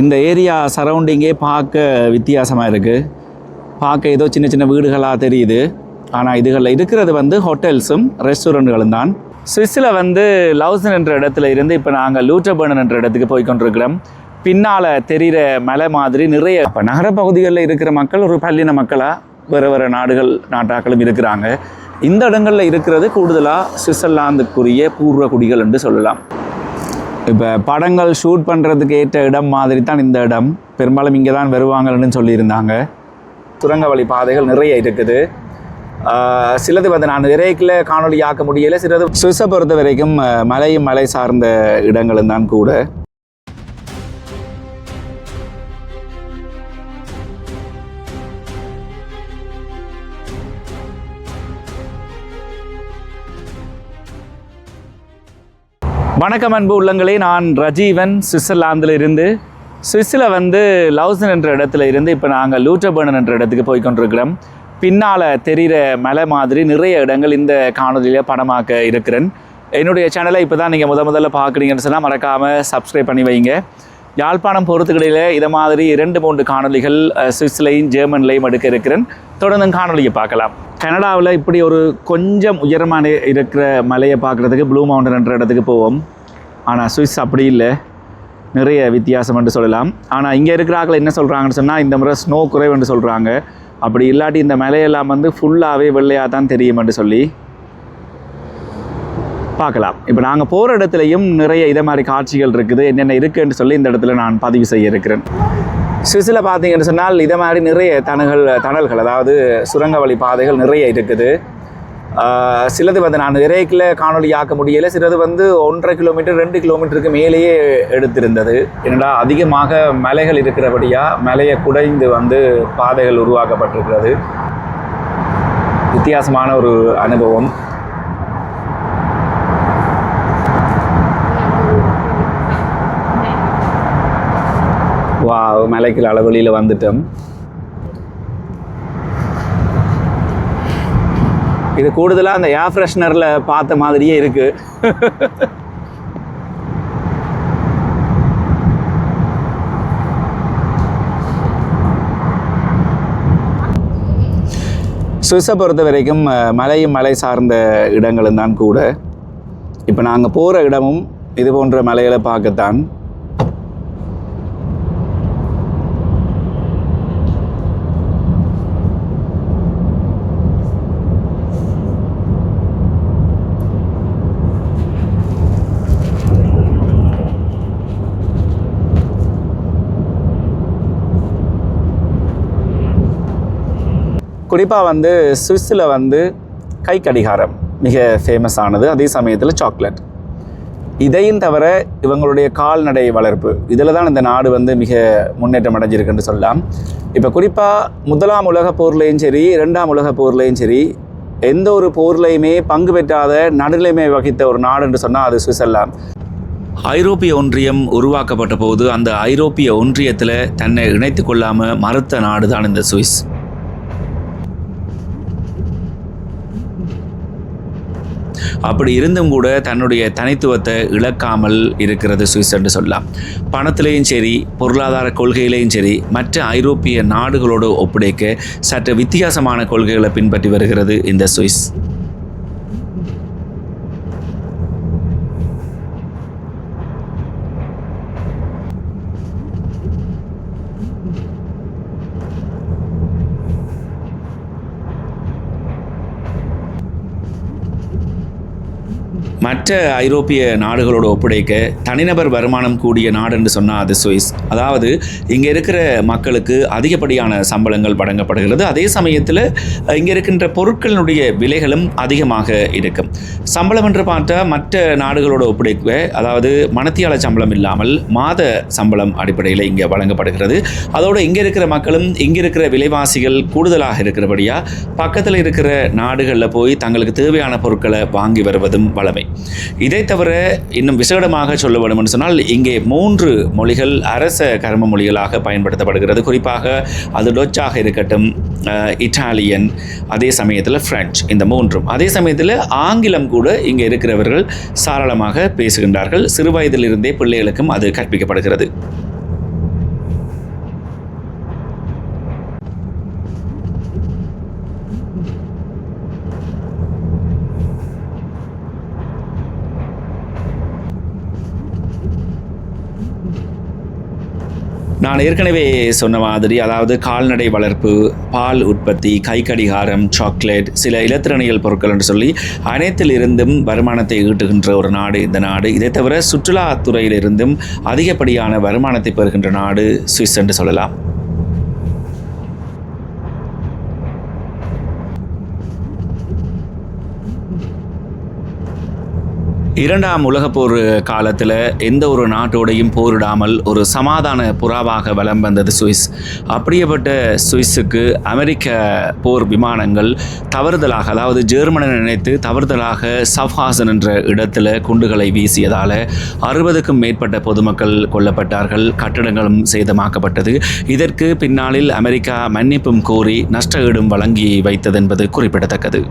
இந்த ஏரியா சரௌண்டிங்கே பார்க்க வித்தியாசமாக இருக்குது பார்க்க ஏதோ சின்ன சின்ன வீடுகளாக தெரியுது. ஆனால் இதுகளில் இருக்கிறது வந்து ஹோட்டல்ஸும் ரெஸ்டாரண்ட்களும் தான். சுவிஸில் வந்து லவுசன் என்ற இடத்துல இருந்து இப்போ நாங்கள் லூட்டபர்னன் என்ற இடத்துக்கு போய் கொண்டிருக்கிறோம். பின்னால் தெரிகிற மலை மாதிரி நிறைய இப்போ நகரப்பகுதிகளில் இருக்கிற மக்கள் ஒரு பல்லின மக்களாக வேறு வேறு நாடுகள் நாட்டாக்களும் இருக்கிறாங்க. இந்த இடங்களில் இருக்கிறது கூடுதலாக சுவிட்சர்லாந்துக்குரிய பூர்வ குடிகள் என்று சொல்லலாம். இப்போ படங்கள் ஷூட் பண்ணுறதுக்கு ஏற்ற இடம் மாதிரி தான் இந்த இடம். பெரும்பாலும் இங்கே தான் வருவாங்கன்னு சொல்லியிருந்தாங்க. சுரங்க வழி பாதைகள் நிறைய இருக்குது. சிலது வந்து நான் விரைக்கில் காணொளி ஆக்க முடியலை சிலது சுவிஸை பொறுத்த வரைக்கும் மலையும் மலை சார்ந்த இடங்களும் தான் கூட. வணக்கம் அன்பு உள்ளங்களே நான் ரஜீவன் சுவிட்சர்லாந்தில் இருந்து. சுவிஸில் வந்து லவுசன் என்ற இடத்துல இருந்து இப்போ நாங்கள் லூட்டபர்னன் என்ற இடத்துக்கு போய் கொண்டிருக்கிறோம் பின்னால் தெரிகிற மலை மாதிரி நிறைய இடங்கள் இந்த காணொலியில் படமாக்க இருக்கிறேன். என்னுடைய சேனலை இப்போ தான் நீங்கள் முத முதல்ல பார்க்குறீங்கன்னு சொன்னால் மறக்காமல் சப்ஸ்கிரைப் பண்ணி வைங்க. யாழ்ப்பாணம் போகிறதுக்கிடையில் இதை மாதிரி இரண்டு மூன்று காணொலிகள் சுவிஸ்லையும் ஜெர்மன்லையும் எடுக்க இருக்கிறேன். தொடர்ந்து காணொலியை பார்க்கலாம். கனடாவில் இப்படி ஒரு கொஞ்சம் உயரமான இருக்கிற மலையை பார்க்குறதுக்கு ப்ளூ மவுண்டன் என்ற இடத்துக்கு போவோம். ஆனால் சுவிஸ் அப்படி இல்லை. நிறைய வித்தியாசம் என்று சொல்லலாம். ஆனால் இங்கே இருக்கிறாக்கள் என்ன சொல்கிறாங்கன்னு சொன்னால் இந்த முறை ஸ்னோ குறைவுன்னு சொல்கிறாங்க அப்படி இல்லாட்டி இந்த மலையெல்லாம் வந்து ஃபுல்லாகவே வெள்ளையாக தான் தெரியும் என்று சொல்லி பார்க்கலாம். இப்போ நாங்கள் போகிற இடத்துலையும் நிறைய இதை மாதிரி காட்சிகள் இருக்குது. என்னென்ன இருக்குன்னு சொல்லி இந்த இடத்துல நான் பதிவு செய்ய இருக்கிறேன். சுவிஸில் பார்த்தீங்கன்னு சொன்னால் இதை மாதிரி நிறைய தணல்கள் தணல்கள் அதாவது சுரங்க வழி பாதைகள் நிறைய இருக்குது. சிலது வந்து நான் விரைக்கில் காணொளி ஆக்க முடியலை. சிலது வந்து ஒன்றரை கிலோமீட்டர் ரெண்டு கிலோமீட்டருக்கு மேலேயே எடுத்திருந்தது. என்னடா அதிகமாக மலைகள் இருக்கிறபடியாக மலையை குடைந்து வந்து பாதைகள் உருவாக்கப்பட்டிருக்கிறது. வித்தியாசமான ஒரு அனுபவம். வா மலைக்கு அளவழியில் வந்துட்டோம். இது கூடுதலாக அந்த ஏர் ஃப்ரெஷ்னரில் பார்த்த மாதிரியே இருக்கு. சுவிஸை பொறுத்த வரைக்கும் மலையும் மலை சார்ந்த இடங்களும் தான் கூட. இப்போ நாங்கள் போகிற இடமும் இது போன்ற மலைகளை பார்க்கத்தான் குறிப்பாக வந்து சுவிஸில் வந்து கை கடிகாரம் மிக ஃபேமஸ் ஆனது. அதே சமயத்தில் சாக்லேட் இதையும் தவிர இவங்களுடைய கால்நடை வளர்ப்பு. இதில் தான் இந்த நாடு வந்து மிக முன்னேற்றம் அடைஞ்சிருக்குன்னு சொல்லலாம். இப்போ குறிப்பாக முதலாம் உலக போர்லேயும் சரி இரண்டாம் உலக போர்லையும் சரி எந்த ஒரு போர்லையுமே பங்கு பெற்றாத நடுநிலைமை வகித்த ஒரு நாடு என்று சொன்னால் அது சுவிட்சர்லாந்து. ஐரோப்பிய ஒன்றியம் உருவாக்கப்பட்ட போது அந்த ஐரோப்பிய ஒன்றியத்தில் தன்னை இணைத்து கொள்ளாமல் மறுத்த நாடு தான் இந்த சுவிஸ். அப்படி இருந்தும் கூட தன்னுடைய தனித்துவத்தை இழக்காமல் இருக்கிறது சுவிஸ் என்று சொல்லலாம். பணத்திலையும் சரி பொருளாதார கொள்கையிலையும் சரி மற்ற ஐரோப்பிய நாடுகளோடு ஒப்படைக்க சற்று வித்தியாசமான கொள்கைகளை பின்பற்றி வருகிறது இந்த சுவிஸ். மற்ற ஐரோப்பிய நாடுகளோடு ஒப்படைக்க தனிநபர் வருமானம் கூடிய நாடு என்று சொன்னால் அது சுவிஸ். அதாவது இங்கே இருக்கிற மக்களுக்கு அதிகப்படியான சம்பளங்கள் வழங்கப்படுகிறது. அதே சமயத்தில் இங்கே இருக்கின்ற பொருட்களினுடைய விலைகளும் அதிகமாக இருக்கும். சம்பளம் என்று பார்த்தா மற்ற நாடுகளோடு ஒப்படைக்க அதாவது மனத்தியால சம்பளம் இல்லாமல் மாத சம்பளம் அடிப்படையில் இங்கே வழங்கப்படுகிறது. அதோடு இங்கே இருக்கிற மக்களும் இங்கே இருக்கிற விலைவாசிகள் கூடுதலாக இருக்கிறபடியாக பக்கத்தில் இருக்கிற நாடுகளில் போய் தங்களுக்கு தேவையான பொருட்களை வாங்கி வருவதும் வளமை இதை தவிர இன்னும் விசேடமாக சொல்ல வேண்டும் என்று சொன்னால் இங்கே மூன்று மொழிகள் அரச கர்ம மொழிகளாக பயன்படுத்தப்படுகிறது. குறிப்பாக அது டொச்சாக இருக்கட்டும் இட்டாலியன் அதே சமயத்தில் பிரெஞ்சு இந்த மூன்றும். அதே சமயத்தில் ஆங்கிலம் கூட இங்கே இருக்கிறவர்கள் சாரளமாக பேசுகின்றார்கள். சிறு வயதிலிருந்தே பிள்ளைகளுக்கும் அது கற்பிக்கப்படுகிறது. நான் ஏற்கனவே சொன்ன மாதிரி அதாவது கால்நடை வளர்ப்பு பால் உற்பத்தி கைக்கடிகாரம் சாக்லேட் சில இலத்திரனியல் பொருட்கள் என்று சொல்லி அனைத்திலிருந்தும் வருமானத்தை ஈட்டுகின்ற ஒரு நாடு இந்த நாடு. இதை தவிர சுற்றுலாத்துறையிலிருந்தும் அதிகப்படியான வருமானத்தை பெறுகின்ற நாடு சுவிஸ் என்று சொல்லலாம். இரண்டாம் உலகப்போர் காலத்தில் எந்த ஒரு நாட்டோடையும் போரிடாமல் ஒரு சமாதான புறாவாக வலம் வந்தது சுவிஸ். அப்படியேப்பட்ட சுவிஸுக்கு அமெரிக்க போர் விமானங்கள் தவறுதலாக அதாவது ஜெர்மனை நினைத்து தவறுதலாக சஃப்ஹாசன் என்ற இடத்துல குண்டுகளை வீசியதால் அறுபதுக்கும் மேற்பட்ட பொதுமக்கள் கொல்லப்பட்டார்கள் கட்டடங்களும் சேதமாக்கப்பட்டது. இதற்கு பின்னாளில் அமெரிக்கா மன்னிப்பும் கோரி நஷ்ட ஈடும் வழங்கி வைத்தது என்பது குறிப்பிடத்தக்கது.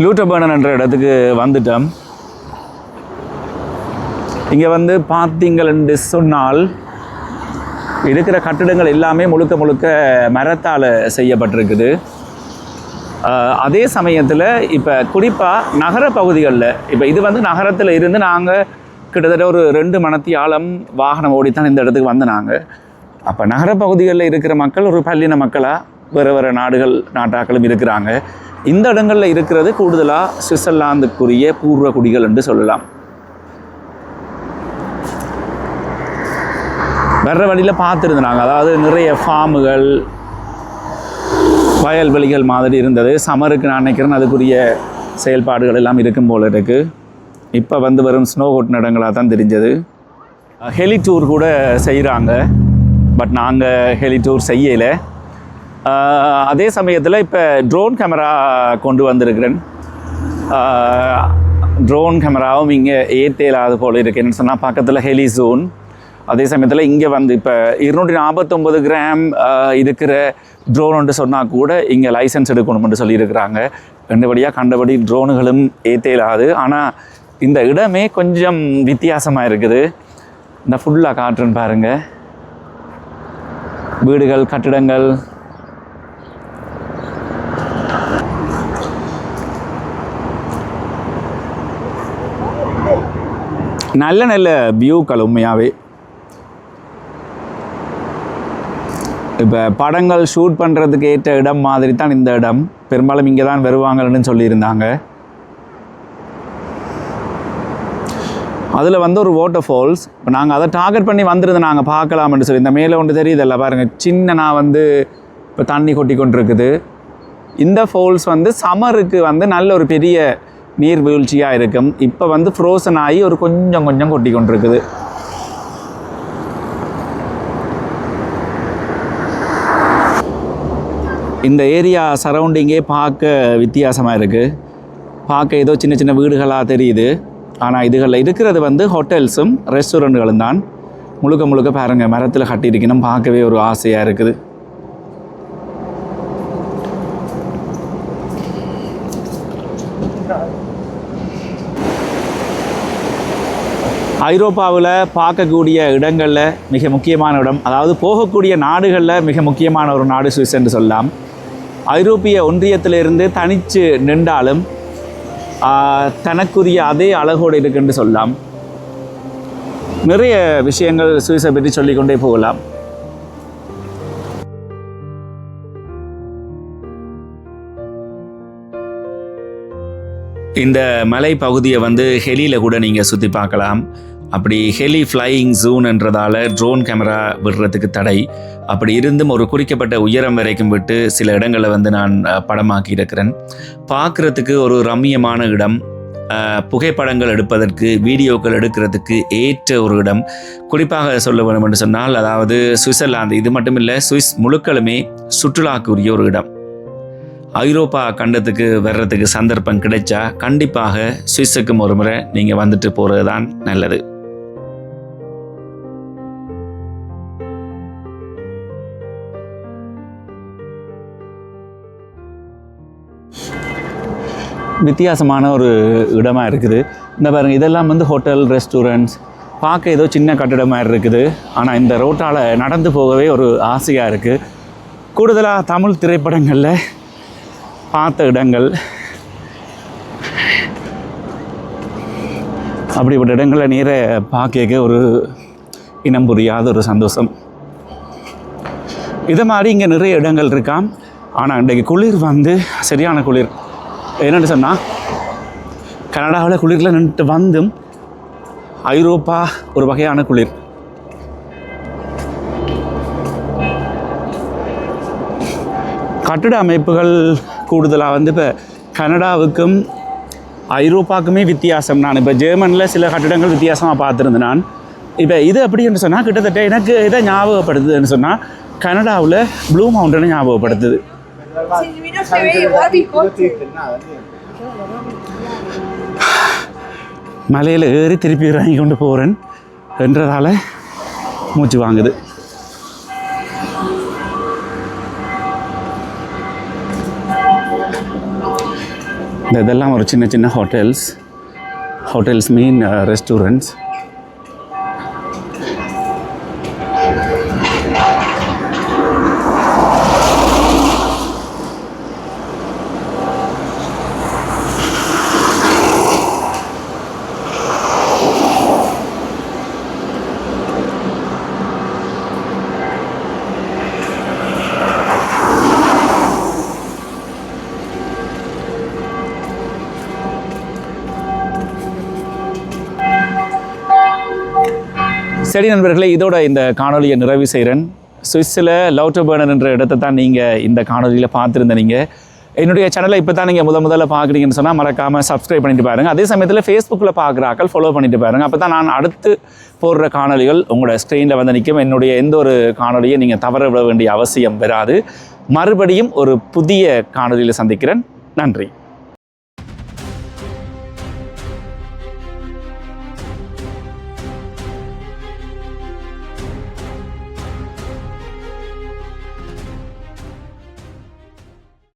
லூட்டபர்னன் என்ற இடத்துக்கு வந்துட்டோம். இங்கே வந்து பார்த்தீங்கள் என்று சொன்னால் இருக்கிற கட்டிடங்கள் எல்லாமே முழுக்க முழுக்க மரத்தால் செய்யப்பட்டிருக்குது. அதே சமயத்தில் இப்போ குறிப்பாக நகர பகுதிகளில் இப்போ இது வந்து நகரத்தில் இருந்து நாங்கள் கிட்டத்தட்ட ஒரு ரெண்டு மணத்தி ஆழம் வாகனம் ஓடித்தான் இந்த இடத்துக்கு வந்து நாங்கள் அப்போ நகர பகுதிகளில் இருக்கிற மக்கள் ஒரு பல்லின மக்களாக வேறு வேறு நாடுகள் நாட்டாக்களும் இருக்கிறாங்க. இந்த இடங்களில் இருக்கிறது கூடுதலாக சுவிட்சர்லாந்துக்குரிய பூர்வ குடிகள் என்று சொல்லலாம். வர்ற வழியில் பார்த்துருந்தாங்க. அதாவது நிறைய ஃபார்முகள் வயல்வெளிகள் மாதிரி இருந்தது. சம்மருக்கு நான் நினைக்கிறேன் அதுக்குரிய செயல்பாடுகள் எல்லாம் இருக்கும் போல் இருக்குது இப்போ வந்து வரும் ஸ்னோ கொட்டின இடங்களாக தான் தெரிஞ்சது. ஹெலி டூர் கூட செய்கிறாங்க பட் நாங்கள் ஹெலி டூர் செய்யலை. அதே சமயத்தில் இப்போ ட்ரோன் கேமரா கொண்டு வந்திருக்கிறேன். ட்ரோன் கேமராவும் இங்கே ஏற்றேலாது போல் இருக்குன்னு சொன்னால் பக்கத்தில் ஹெலி ஜோன் அதே சமயத்தில் இங்கே வந்து இப்போ இருநூற்றி நாற்பத்தொம்பது கிராம் இருக்கிற ட்ரோனுன்ட்டு சொன்னால் கூட இங்கே லைசன்ஸ் எடுக்கணும்னு சொல்லியிருக்கிறாங்க. ரெண்டுபடியாக கண்டபடி ட்ரோனுகளும் ஏற்றேலாது ஆனால் இந்த இடமே கொஞ்சம் வித்தியாசமாக இருக்குது. இந்த ஃபுல்லாக காட்டுறேன்னு பாருங்கள் வீடுகள் கட்டிடங்கள் நல்ல நல்ல வியூக்கள் உண்மையாகவே இப்போ படங்கள் ஷூட் பண்ணுறதுக்கு ஏற்ற இடம் மாதிரி தான் இந்த இடம். பெரும்பாலும் இங்கே தான் வருவாங்கன்னு சொல்லியிருந்தாங்க. அதில் வந்து ஒரு வாட்டர் ஃபால்ஸ் இப்போ நாங்கள் அதை டார்கெட் பண்ணி வந்திருந்தோம் நாங்கள் பார்க்கலாம்னு சொல்லி இந்த மேலே ஒன்று தெரியுதல்ல பாருங்கள் சின்ன நான் வந்து இப்போ தண்ணி கொட்டி கொண்டிருக்குது. இந்த ஃபால்ஸ் வந்து சம்மருக்கு வந்து நல்ல ஒரு பெரிய நீர்வீழ்ச்சியாக இருக்கும். இப்போ வந்து ஃப்ரோசன் ஆகி ஒரு கொஞ்சம் கொஞ்சம் கொட்டி கொண்டிருக்குது இந்த ஏரியா சரௌண்டிங்கே பார்க்க வித்தியாசமாக இருக்குது பார்க்க ஏதோ சின்ன சின்ன வீடுகளாக தெரியுது. ஆனால் இதுகளில் இருக்கிறது வந்து ஹோட்டல்ஸும் ரெஸ்டாரண்ட்களும் தான். முழுக்க முழுக்க பாருங்கள் மரத்தில் கட்டியிருக்கணும் பார்க்கவே ஒரு ஆசையாக இருக்குது. ஐரோப்பாவில் பார்க்கக்கூடிய இடங்களில் மிக முக்கியமான இடம் அதாவது போகக்கூடிய நாடுகளில் மிக முக்கியமான ஒரு நாடு சுவிஸ் என்று சொல்லலாம். ஐரோப்பிய ஒன்றியத்திலிருந்து தனித்து நின்றாலும் தனக்குரிய அதே அழகோடு இருக்குன்னு சொல்லலாம். நிறைய விஷயங்கள் சுவிஸை பற்றி சொல்லிக்கொண்டே போகலாம். இந்த மலை பகுதியை வந்து ஹெலியில் கூட நீங்கள் சுற்றி பார்க்கலாம். அப்படி ஹெலி ஃப்ளையிங் ஜூன்ன்றதால ட்ரோன் கேமரா விடுறதுக்கு தடை. அப்படி இருந்தும் ஒரு குறிக்கப்பட்ட உயரம் வரைக்கும் விட்டு சில இடங்களை வந்து நான் படமாக்கி இருக்கிறேன். பார்க்குறதுக்கு ஒரு ரம்மியமான இடம். புகைப்படங்கள் எடுப்பதற்கு வீடியோக்கள் எடுக்கிறதுக்கு ஏற்ற ஒரு இடம். குறிப்பாக சொல்ல வேண்டும் என்று சொன்னால் அதாவது சுவிட்சர்லாந்து இது மட்டும் இல்லை சுவிஸ் முழுக்களுமே சுற்றுலாக்குரிய ஒரு இடம். ஐரோப்பா கண்டத்துக்கு வர்றதுக்கு சந்தர்ப்பம் கிடைச்சா கண்டிப்பாக சுவிஸுக்கும் ஒரு முறை நீங்கள் வந்துட்டு போகிறது தான் நல்லது. வித்தியாசமான ஒரு இடமாக இருக்குது. இந்த பாருங்கள் இதெல்லாம் வந்து ஹோட்டல் ரெஸ்டாரண்ட்ஸ் பார்க்க ஏதோ சின்ன கட்டிடம் மாதிரி இருக்குது. ஆனால் இந்த ரோட்டால் நடந்து போகவே ஒரு ஆசையாக இருக்குது கூடுதலாக தமிழ் திரைப்படங்களில் பார்த்த இடங்கள். அப்படிப்பட்ட இடங்களை நீரை பார்க்க ஒரு இனம் புரியாத ஒரு சந்தோஷம். இதை மாதிரி இங்கே நிறைய இடங்கள் இருக்காம் ஆனால் இன்றைக்கு குளிர் வந்து சரியான குளிர். என்னென்னு சொன்னால் கனடாவில் குளிரில் நின்றுட்டு வந்தும் ஐரோப்பா ஒரு வகையான குளிர். கட்டிட அமைப்புகள் கூடுதலாக வந்து இப்போ கனடாவுக்கும் ஐரோப்பாவுக்குமே வித்தியாசம் நான் இப்போ ஜெர்மனில் சில கட்டிடங்கள் வித்தியாசமாக பார்த்துருந்தேன் நான். இப்போ இது அப்படின்னு சொன்னால் கிட்டத்தட்ட எனக்கு இதை ஞாபகப்படுத்துதுன்னு சொன்னால் கனடாவில் ப்ளூ மவுண்டனை ஞாபகப்படுத்துது. மலையில் ஏறி திருப்பி இறங்கி கொண்டு போகிறேன் என்றதால் மூச்சு வாங்குது. இந்த இதெல்லாம் ஒரு சின்ன சின்ன ஹோட்டல்ஸ் ஹோட்டல்ஸ் மீன் ரெஸ்டாரண்ட்ஸ் சரி நண்பர்களே இதோட இந்த காணொலியை நிறைவு செய்கிறேன் சுவிஸில் லவுட்டபர்னர் என்ற இடத்தை தான் நீங்கள் இந்த காணொலியில் பார்த்துருந்த நீங்கள் என்னுடைய சேனலை இப்போ தான் நீங்கள் முத முதல்ல பார்க்குறீங்கன்னு சொன்னால் மறக்காமல் சப்ஸ்கிரைப் பண்ணிட்டு பாருங்கள் அதே சமயத்தில் ஃபேஸ்புக்கில் பார்க்குறாக்கள் ஃபாலோ பண்ணிட்டு பாருங்க. அப்போ தான் நான் அடுத்து போடுற காணொலிகள் உங்களோட ஸ்க்ரீனில் வந்து நிற்கும். என்னுடைய எந்த ஒரு காணொலியை நீங்கள் தவற விட வேண்டிய அவசியம் வராது. மறுபடியும் ஒரு புதிய காணொலியில் சந்திக்கிறேன். நன்றி.